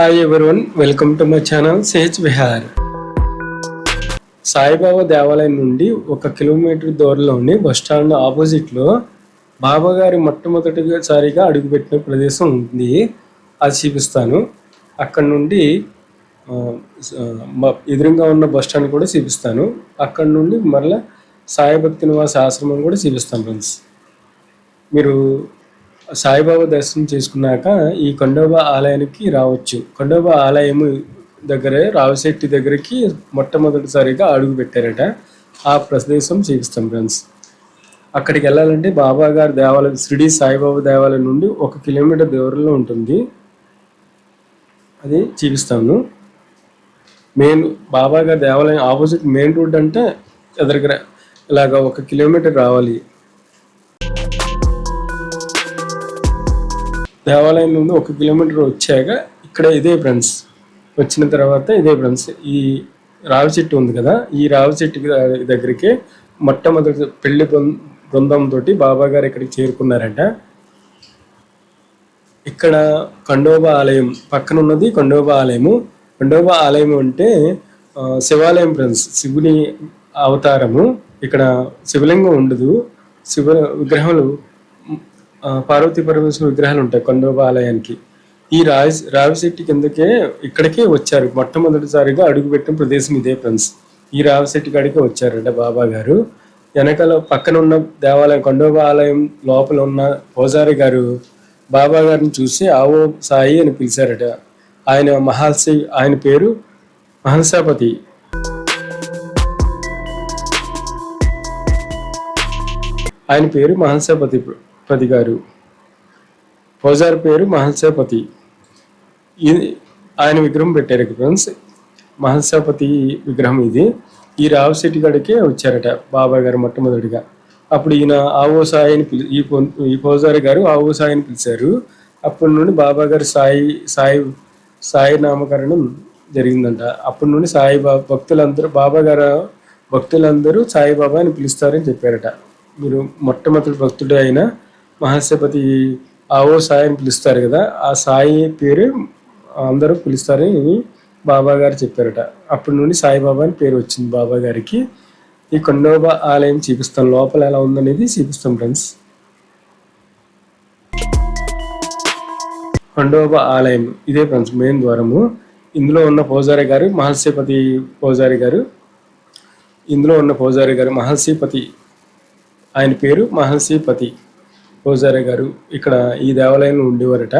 Hi everyone welcome to my channel Sage విహార్ సాయిబాబా దేవాలయం నుండి ఒక కిలోమీటర్ దూరంలోని బస్టాండ్ ఆపోజిట్లో బాబాగారి మొట్టమొదటిసారిగా అడుగుపెట్టిన ప్రదేశం ఉంది. అది చూపిస్తాను. అక్కడ నుండి ఎదురుగా ఉన్న బస్టాండ్ కూడా చూపిస్తాను. అక్కడ నుండి మరలా సాయి భక్తి నివాస ఆశ్రమం కూడా చూపిస్తాను ఫ్రెండ్స్ మీరు సాయిబాబా దర్శనం చేసుకున్నాక ఈ కొండోబా ఆలయానికి రావచ్చు. కొండోబా ఆలయము దగ్గరే రావిశెట్టి దగ్గరికి మొట్టమొదటిసారిగా అడుగు పెట్టారట. ఆ ప్రదేశం చూపిస్తాం ఫ్రెండ్స్ అక్కడికి వెళ్ళాలంటే బాబా గారి దేవాలయం షిరిడి సాయిబాబా దేవాలయం నుండి ఒక కిలోమీటర్ దూరంలో ఉంటుంది. అది చూపిస్తాను. మెయిన్ బాబా గారి దేవాలయం ఆపోజిట్ మెయిన్ రోడ్ అంటే ఎదురుగా ఇలాగ ఒక కిలోమీటర్ రావాలి. దేవాలయం నుండి ఒక కిలోమీటర్ వచ్చాక ఇక్కడ ఇదే ఫ్రెండ్స్. వచ్చిన తర్వాత ఇదే ఫ్రెండ్స్. ఈ రావి చెట్టు ఉంది కదా ఈ రావి చెట్టు దగ్గరికి మొట్టమొదటి పెళ్ళి బృందంతో బాబా గారు ఇక్కడికి చేరుకున్నారంట. ఇక్కడ కండోబ ఆలయం పక్కన ఉన్నది కండోబ ఆలయము. కండోబ ఆలయం అంటే శివాలయం ఫ్రెండ్స్ శివుని అవతారము. ఇక్కడ శివలింగం ఉండదు. శివ విగ్రహాలు పార్వతీ పరమేశ్వర విగ్రహాలు ఉంటాయి కొండోబ ఆలయానికి ఈ రావి రావిశెట్టి కిందకే ఇక్కడికే వచ్చారు. మొట్టమొదటిసారిగా అడుగుపెట్టిన ప్రదేశం ఇదే ఫ్రెండ్స్. ఈ రావిశెట్టి కాడికే వచ్చారట బాబా గారు. వెనకాల పక్కన ఉన్న దేవాలయం కొండోబ ఆలయం లోపల ఉన్న పూజారి గారు బాబా గారిని చూసి ఆవో సాయి అని పిలిచారట. ఆయన మహాల్సి ఆయన పేరు మహల్సాపతి ఆయన పేరు మహల్సాపతి పతి గారు. పూజారి పేరు మహల్సాపతి. ఆయన విగ్రహం పెట్టారు ఫ్రెండ్స్. మహల్సాపతి విగ్రహం ఇది. ఈ రావుశెట్టి గడికే వచ్చారట బాబా గారు మొట్టమొదటిగా. అప్పుడు ఈయన ఆవో సాయి అని పిలి ఈ ఈ పూజారి గారు ఆవో సాయి అని పిలిచారు. అప్పటి నుండి బాబా గారు సాయి సాయి సాయి నామకరణం జరిగిందంట. అప్పటి నుండి సాయి బాబా భక్తులందరూ బాబా గారు భక్తులందరూ సాయిబాబా అని పిలుస్తారని చెప్పారట. మీరు మొట్టమొదటి భక్తుడు అయిన మహస్యపతి ఆవో సాయి అని పిలుస్తారు కదా ఆ సాయి పేరు అందరూ పిలుస్తారని బాబా గారు చెప్పారట. అప్పటి నుండి సాయిబాబా అని పేరు వచ్చింది బాబా గారికి. ఈ కొండోబా ఆలయం చూపిస్తాం లోపల ఎలా ఉందనేది చూపిస్తాం ఫ్రెండ్స్. ఖండోబా ఆలయం ఇదే ఫ్రెండ్స్ మెయిన్ ద్వారము. ఇందులో ఉన్న పూజారి గారు మహర్షిపతి పూజారి గారు. ఇందులో ఉన్న పూజారి గారు మహర్షిపతి ఆయన పేరు మహర్షిపతి పూజారి గారు ఇక్కడ ఈ దేవాలయంలో ఉండేవారట.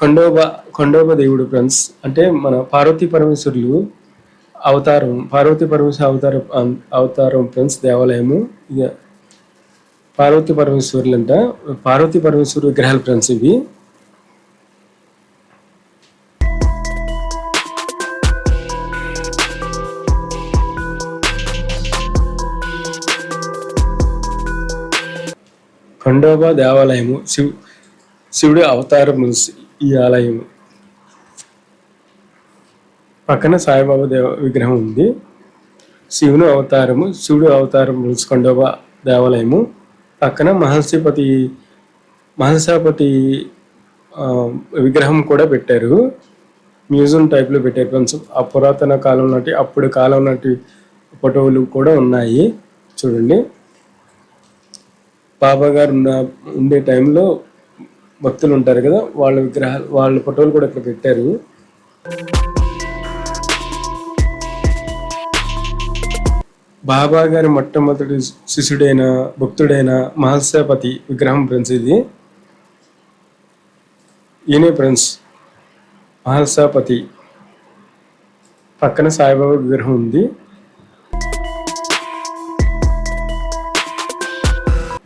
ఖండోబ ఖండోబా దేవుడు ఫ్రెండ్స్ అంటే మన పార్వతీ పరమేశ్వరులు అవతారం పార్వతీ పరమేశ్వర అవతారం అవతారం ఫ్రెండ్స్ దేవాలయము. ఇది పార్వతీ పరమేశ్వరులు అంట పార్వతీ పరమేశ్వరు విగ్రహాలు ఫ్రెండ్స్ ఇవి. ఖండోబా దేవాలయము శివ్ శివుడి అవతారము ఈ ఆలయము. పక్కన సాయిబాబా దేవ విగ్రహం ఉంది. శివుని అవతారము శివుడు అవతారం ఖండోబా దేవాలయము. పక్కన మహర్షిపతి మహర్షాపతి విగ్రహం కూడా పెట్టారు. మ్యూజియం టైప్లో పెట్టారు. కొంచెం ఆ పురాతన కాలం నాటి అప్పుడు కాలం నాటి ఫోటోలు కూడా ఉన్నాయి. చూడండి. బాబా గారు ఉన్న ఉండే టైంలో భక్తులు ఉంటారు కదా వాళ్ళ విగ్రహాలు వాళ్ళ ఫోటోలు కూడా ఇక్కడ పెట్టారు. బాబా గారి మొట్టమొదటి శిష్యుడైన భక్తుడైన మహల్సాపతి విగ్రహం ఫ్రెండ్స్ ఇది. ఈయనే ఫ్రెండ్స్ మహల్సాపతి పక్కన సాయిబాబా విగ్రహం ఉంది.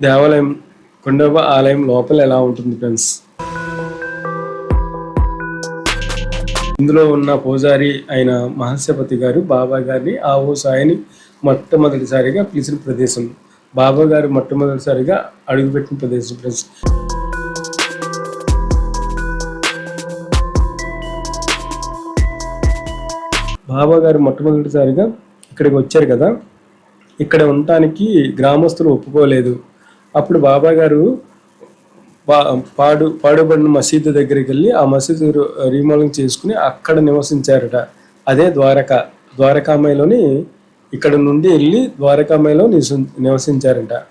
దేవాలయం కొండవ ఆలయం లోపల ఎలా ఉంటుంది ఫ్రెండ్స్ ఇందులో ఉన్న పూజారి అయిన మహస్యపతి గారు బాబా గారిని ఆవో సాయిని మొట్టమొదటిసారిగా పిలిచిన ప్రదేశం. బాబా గారు మొట్టమొదటిసారిగా అడుగుపెట్టిన ప్రదేశం ఫ్రెండ్స్ బాబా గారు మొట్టమొదటిసారిగా ఇక్కడికి వచ్చారు కదా. ఇక్కడ ఉండటానికి గ్రామస్తులు ఒప్పుకోలేదు. అప్పుడు బాబా గారు పా- పాడు పాడుబడిన మసీదు దగ్గరికి వెళ్ళి ఆ మసీదు రీమోలింగ్ చేసుకుని అక్కడ నివసించారట. అదే ద్వారక ద్వారకామాయిలోని ఇక్కడ నుండి వెళ్ళి ద్వారకామాయిలో నివసి నివసించారట.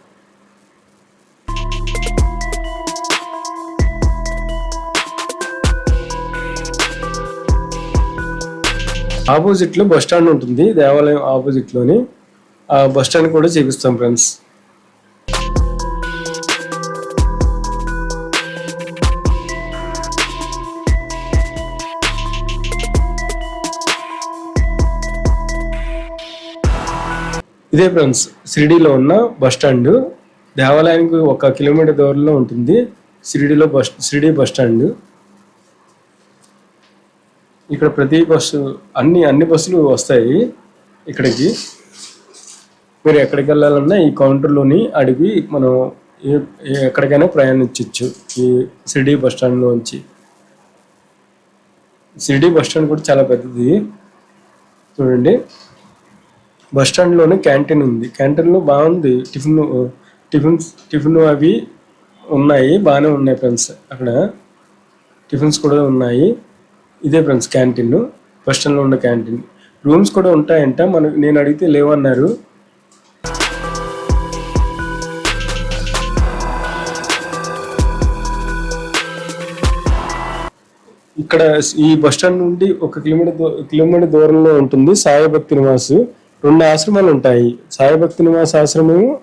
ఆపోజిట్లో బస్ స్టాండ్ ఉంటుంది. దేవాలయం ఆపోజిట్లోని ఆ బస్ స్టాండ్ కూడా చూపిస్తాం ఫ్రెండ్స్. ఇదే ఫ్రెండ్స్ షిరిడీలో ఉన్న బస్ స్టాండ్. దేవాలయానికి ఒక కిలోమీటర్ దూరంలో ఉంటుంది. షిరిడీలో బస్ షిరిడీ బస్ స్టాండ్. ఇక్కడ ప్రతి బస్సు అన్ని అన్ని బస్సులు వస్తాయి ఇక్కడికి. మీరు ఎక్కడికి వెళ్ళాలన్నా ఈ కౌంటర్లోని అడిగి మనం ఎక్కడికైనా ప్రయాణించవచ్చు ఈ షిరిడీ బస్ స్టాండ్లోంచి. షిరిడీ బస్ స్టాండ్ కూడా చాలా పెద్దది. చూడండి. బస్ స్టాండ్లోనే క్యాంటీన్ ఉంది. క్యాంటీన్లో బాగుంది. టిఫిన్ టిఫిన్స్ టిఫిన్ అవి ఉన్నాయి. బాగానే ఉన్నాయి ఫ్రెండ్స్ అక్కడ. టిఫిన్స్ కూడా ఉన్నాయి. ఇదే ఫ్రెండ్స్ క్యాంటీన్. బస్ స్టాండ్లో ఉన్న క్యాంటీన్. రూమ్స్ కూడా ఉంటాయంట. మనకు నేను అడిగితే లేవన్నారు. ఇక్కడ ఈ బస్ స్టాండ్ నుండి ఒక కిలోమీటర్ దూ- కిలోమీటర్ దూరంలో ఉంటుంది సాయిభక్తి నివాసు. రెండు ఆశ్రమాలు ఉంటాయి. సాయి భక్తి నివాస ఆశ్రమము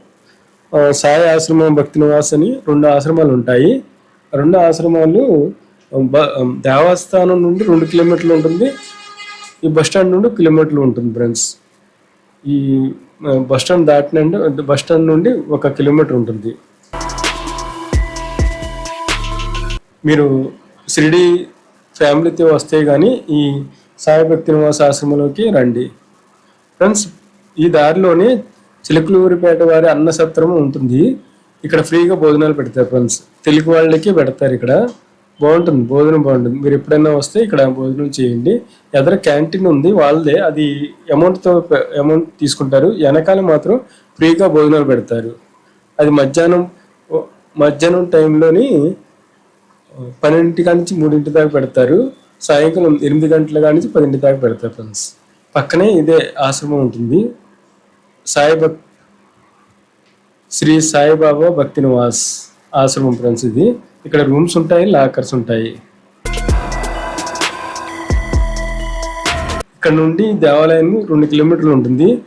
సాయి ఆశ్రమం భక్తి నివాస్ అని రెండు ఆశ్రమాలు ఉంటాయి. రెండు ఆశ్రమాలు బ- దేవస్థానం నుండి రెండు కిలోమీటర్లు ఉంటుంది. ఈ బస్ స్టాండ్ నుండి కిలోమీటర్లు ఉంటుంది ఫ్రెండ్స్. ఈ bus stand bus stand bus stand నుండి ఒక కిలోమీటర్ ఉంటుంది. మీరు షిరిడి ఫ్యామిలీతో వస్తే కానీ ఈ సాయి భక్తి నివాస ఆశ్రమంలోకి రండి. ఫ్రెండ్స్ ఈ దారిలోనే చిలకలూరిపేట వారి అన్న సత్రం ఉంటుంది. ఇక్కడ ఫ్రీగా భోజనాలు పెడతారు ఫ్రెండ్స్ తెలుగు వాళ్ళకి పెడతారు ఇక్కడ. బాగుంటుంది భోజనం బాగుంటుంది. మీరు ఎప్పుడైనా వస్తే ఇక్కడ భోజనం చేయండి. ఎదర క్యాంటీన్ ఉంది వాళ్ళదే. అది అమౌంట్తో అమౌంట్ తీసుకుంటారు. వెనకాల మాత్రం ఫ్రీగా భోజనాలు పెడతారు. అది మధ్యాహ్నం మధ్యాహ్నం టైంలోని పన్నెండింటి కాడి నుంచి మూడింటి దాకా పెడతారు. సాయంకాలం ఎనిమిది గంటల కాడి నుంచి పదింటి దాకా పెడతారు ఫ్రెండ్స్ పక్కనే ఇదే ఆశ్రమం ఉంటుంది. సాయి భక్ శ్రీ సాయిబాబా భక్తి నివాస్ ఆశ్రమం ఫ్రెండ్స్ ఇది. ఇక్కడ రూమ్స్ ఉంటాయి లాకర్స్ ఉంటాయి. ఇక్కడ నుండి దేవాలయం రెండు కిలోమీటర్లు ఉంటుంది.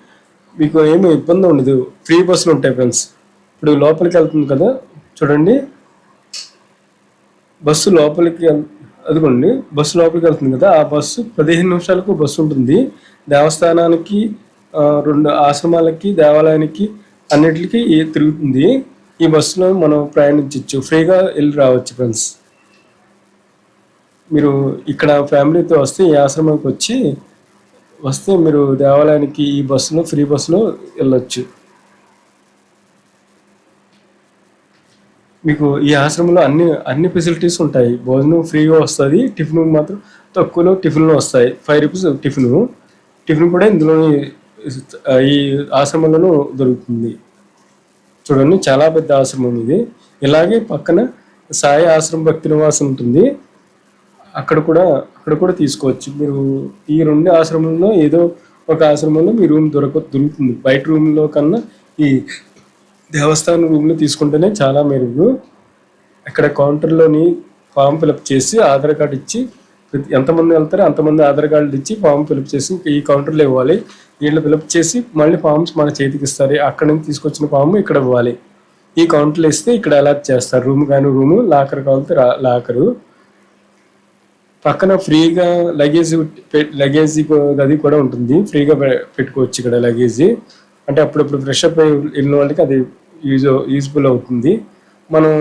మీకు ఏమి ఇబ్బంది ఉండదు. ఫ్రీ బస్సులు ఉంటాయి ఫ్రెండ్స్. ఇప్పుడు లోపలికి వెళ్తుంది కదా చూడండి. బస్సు లోపలికి వెళ్- అదిగోండి బస్సు లోపలికి వెళ్తుంది కదా ఆ బస్సు పదిహేను నిమిషాలకు బస్సు ఉంటుంది. దేవస్థానానికి రెండు ఆశ్రమాలకి దేవాలయానికి అన్నిటికీ తిరుగుతుంది. ఈ బస్సులో మనం ప్రయాణించవచ్చు ఫ్రీగా వెళ్ళి రావచ్చు ఫ్రెండ్స్. మీరు ఇక్కడ ఫ్యామిలీతో వస్తే ఈ ఆశ్రమానికి వచ్చి వస్తే మీరు దేవాలయానికి ఈ బస్సులో ఫ్రీ బస్సులో వెళ్ళొచ్చు. మీకు ఈ ఆశ్రమంలో అన్ని అన్ని ఫెసిలిటీస్ ఉంటాయి. భోజనం ఫ్రీగా వస్తుంది. టిఫిన్ మాత్రం తక్కువలో టిఫిన్లు వస్తాయి. Five rupees tiffin. టిఫిన్ కూడా ఇందులో ఈ ఆశ్రమంలోనూ దొరుకుతుంది. చూడండి చాలా పెద్ద ఆశ్రమం ఇది. ఇలాగే పక్కన సాయి ఆశ్రమం భక్తి నివాసం ఉంటుంది. అక్కడ కూడా అక్కడ కూడా తీసుకోవచ్చు. మీరు ఈ రెండు ఆశ్రమంలో ఏదో ఒక ఆశ్రమంలో మీ రూమ్ దొరక దొరుకుతుంది. బయట రూమ్లో కన్నా ఈ దేవస్థానం రూమ్లో తీసుకుంటేనే చాలా మెరుగు. అక్కడ కౌంటర్లోని ఫామ్ ఫిలప్ చేసి ఆధార్ కార్డు ఇచ్చి ఎంతమంది వెళ్తారో అంతమంది ఆధార్ కార్డులు ఇచ్చి ఫామ్ ఫిలప్ చేసి ఈ కౌంటర్లో ఇవ్వాలి. వీళ్ళు ఫిలప్ చేసి మళ్ళీ ఫామ్స్ మన చేతికి ఇస్తారు. అక్కడ నుంచి తీసుకొచ్చిన ఫామ్ ఇక్కడ ఇవ్వాలి. ఈ కౌంటర్లో ఇస్తే ఇక్కడ అలాట్ చేస్తారు? రూమ్ కానీ రూము లాకర్ కావాలితే లాకరు. పక్కన ఫ్రీగా లగేజ్ లగేజ్ అది కూడా ఉంటుంది. ఫ్రీగా పె- పెట్టుకోవచ్చు ఇక్కడ లగేజీ. అంటే అప్పుడప్పుడు ఫ్రెష్ అప్ అయ్యి వెళ్ళిన వాళ్ళకి అది యూజ్ యూజ్ఫుల్ అవుతుంది. మనం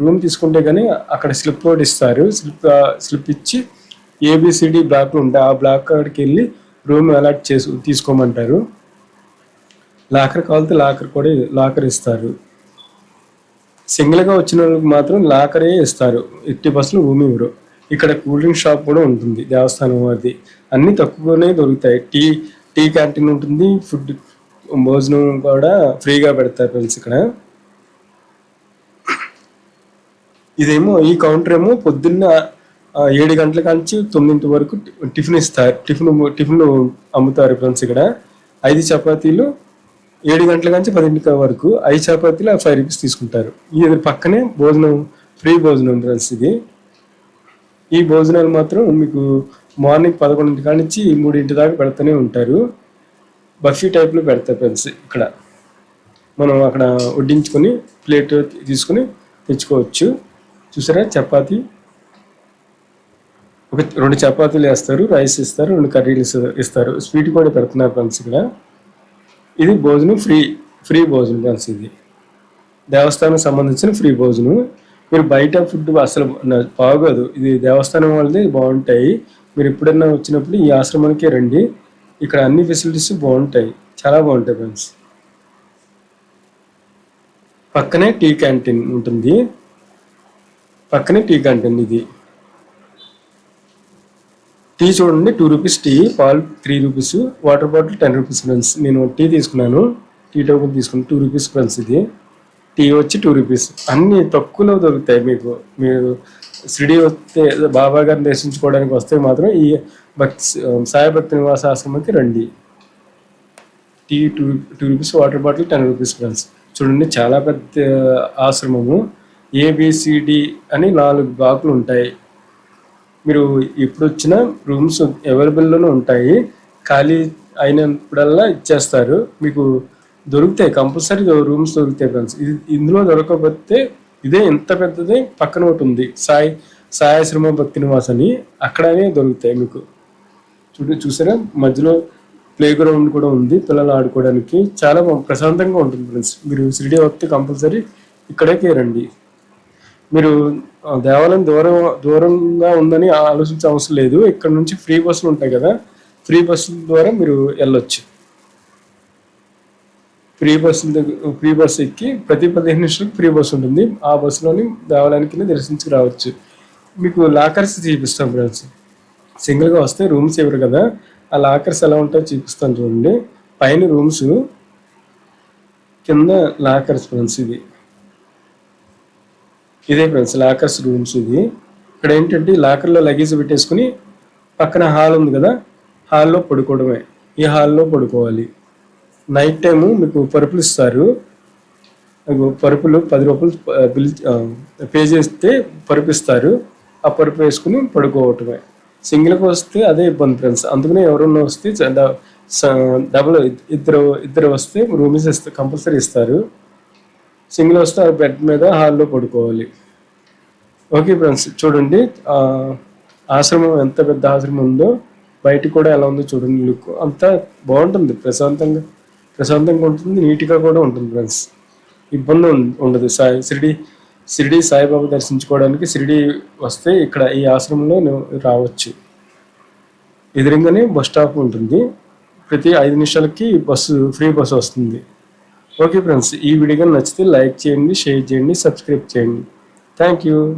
రూమ్ తీసుకుంటే కానీ అక్కడ స్లిప్ కూడా ఇస్తారు. స్లిప్ స్లిప్ ఇచ్చి ఏబిసిడి బ్లాక్లు ఉంటాయి. ఆ బ్లాక్ కాడికి వెళ్ళి రూమ్ అలాట్ చేసి తీసుకోమంటారు. లాకర్ కావాలితే లాకర్ కూడా లాకర్ ఇస్తారు. సింగిల్గా వచ్చిన వాళ్ళకి మాత్రం లాకరే ఇస్తారు. ఎట్టి బస్సులు రూమ్ ఇవ్వరు. ఇక్కడ కూల్ డ్రింక్ షాప్ కూడా ఉంటుంది. దేవస్థానం అది అన్నీ తక్కువనే దొరుకుతాయి. టీ టీ క్యాంటీన్ ఉంటుంది. ఫుడ్ భోజనం కూడా ఫ్రీగా పెడతారు ఫ్రెండ్స్ ఇక్కడ. ఇదేమో ఈ కౌంటర్ ఏమో పొద్దున్న ఏడు గంటల నుంచి తొమ్మిదింటి వరకు టిఫిన్ ఇస్తారు. టిఫిన్ టిఫిన్ అమ్ముతారు ఫ్రెండ్స్ ఇక్కడ. ఐదు చపాతీలు ఏడు గంటల నుంచి పదింటి వరకు ఐదు చపాతీలు ఫైవ్ రూపీస్ తీసుకుంటారు. ఇది పక్కనే భోజనం ఫ్రీ భోజనం ఫ్రెండ్స్ ఇది. ఈ భోజనాలు మాత్రం మీకు మార్నింగ్ పదకొండింటి కాడ నుంచి మూడింటి దాకా పెడుతూనే ఉంటారు. బఫీ టైప్లో పెడతారు ఫ్రెండ్స్ ఇక్కడ. మనం అక్కడ వడ్డించుకొని ప్లేట్ తీసుకొని తెచ్చుకోవచ్చు. చూసారా? చపాతీ. ఒక రెండు చపాతీలు వేస్తారు రైస్ ఇస్తారు రెండు కర్రీలు ఇస్తారు- స్వీట్ కూడా పెడుతున్నారు ఫ్రెండ్స్ ఇక్కడ. ఇది భోజనం ఫ్రీ ఫ్రీ భోజనం ఫ్రెండ్స్ ఇది. దేవస్థానం సంబంధించిన ఫ్రీ భోజనం. మీరు బయట ఫుడ్ అసలు బాగోదు ఇది దేవస్థానం వాళ్ళది బాగుంటాయి. మీరు ఎప్పుడైనా వచ్చినప్పుడు ఈ ఆశ్రమానికే రండి. ఇక్కడ అన్ని ఫెసిలిటీస్ బాగుంటాయి. చాలా బాగుంటాయి ఫ్రెండ్స్ పక్కనే టీ క్యాంటీన్ ఉంటుంది. పక్కనే టీ క్యాంటీన్ ఇది. టీ చూడండి టూ రూపీస్ టీ పాలు three rupees water bottle ten rupees friends నేను టీ తీసుకున్నాను. టీ టోకెన్ తీసుకున్నాను టూ రూపీస్ ఫ్రెండ్స్ ఇది. టీ వచ్చి టూ రూపీస్ అన్నీ తక్కువలో దొరుకుతాయి మీకు. మీరు షిరిడి వస్తే బాబా గారిని దర్శించుకోవడానికి వస్తే మాత్రం ఈ భక్తి సాయి భక్తి నివాస ఆశ్రమంకి రండి. Tea two two rupees water bottle ten rupees friends. చూడండి చాలా పెద్ద ఆశ్రమము. ఏబిసిడి అని నాలుగు బ్లాకులు ఉంటాయి. మీరు ఎప్పుడు వచ్చినా రూమ్స్ అవైలబుల్లోనే ఉంటాయి. ఖాళీ అయినప్పుడల్లా ఇచ్చేస్తారు. మీకు దొరుకుతాయి కంపల్సరీ రూమ్స్ దొరుకుతాయి ఫ్రెండ్స్. ఇది ఇందులో దొరకకపోతే ఇదే ఎంత పెద్దది? పక్కన ఒకటి ఉంది. సాయి సాయాశ్రమ భక్తి నివాస్ అని. అక్కడనే దొరుకుతాయి మీకు. చూడు చూసారా? మధ్యలో ప్లే గ్రౌండ్ కూడా ఉంది పిల్లలు ఆడుకోవడానికి. చాలా ప్రశాంతంగా ఉంటుంది ఫ్రెండ్స్. మీరు షిరిడి వస్తే కంపల్సరీ ఇక్కడికే రండి మీరు ఆ, దేవాలయం దూరం దూరంగా ఉందని ఆలోచించే అవసరం లేదు. ఇక్కడ నుంచి ఫ్రీ బస్సులు ఉంటాయి కదా. ఫ్రీ బస్సుల ద్వారా మీరు వెళ్ళొచ్చు. ఫ్రీ బస్సు ఫ్రీ బస్సు ఎక్కి ప్రతి పదిహేను నిమిషాలకు ఫ్రీ బస్సు ఉంటుంది. ఆ బస్సులోని దేవాలయానికి దర్శించుకు రావచ్చు. మీకు లాకర్స్ చూపిస్తాం ఫ్రెండ్స్. సింగిల్గా వస్తే రూమ్స్ ఇవ్వరు కదా. ఆ లాకర్స్ ఎలా ఉంటాయో చూపిస్తాను చూడండి. పైన రూమ్స్ కింద లాకర్స్ ఫ్రెండ్స్ ఇది ఇదే ఫ్రెండ్స్ లాకర్స్ రూమ్స్ ఇది ఇక్కడ ఏంటంటే లాకర్లో లగేజ్ పెట్టేసుకుని పక్కన హాల్ ఉంది కదా. హాల్లో పడుకోవడమే. ఈ హాల్లో పడుకోవాలి. నైట్ టైము మీకు పరుపులు ఇస్తారు. పరుపులు పది రూపాయలు బిల్ పే చేస్తే పరుపు ఇస్తారు. ఆ పరుపు వేసుకుని పడుకోవటమే. సింగిల్కి వస్తే అదే ఇబ్బంది ఫ్రెండ్స్. అందుకనే ఎవరన్నా వస్తే డబుల్ ఇద్దరు ఇద్దరు వస్తే రూమ్స్ ఇస్తారు కంపల్సరీ ఇస్తారు. సింగిల్ వస్తే ఆ బెడ్ మీద హాల్లో పడుకోవాలి. ఓకే ఫ్రెండ్స్ చూడండి ఆశ్రమం ఎంత పెద్ద ఆశ్రమం ఉందో బయట కూడా ఎలా ఉందో చూడండి లుక్. అంతా బాగుంటుంది ప్రశాంతంగా. ప్రశాంతంగా ఉంటుంది నీట్గా కూడా ఉంటుంది ఫ్రెండ్స్. ఇబ్బంది ఉం- ఉండదు. సాయి షిరిడి షిరిడి సాయిబాబా దర్శించుకోవడానికి షిరిడి వస్తే ఇక్కడ ఈ ఆశ్రమంలో రావచ్చు. ఎదురుగానే బస్ స్టాప్ ఉంటుంది. ప్రతి ఐదు నిమిషాలకి బస్సు ఫ్రీ బస్సు వస్తుంది. ఓకే ఫ్రెండ్స్ ఈ వీడియో నచ్చితే లైక్ చేయండి షేర్ చేయండి సబ్స్క్రైబ్ చేయండి. Thank you.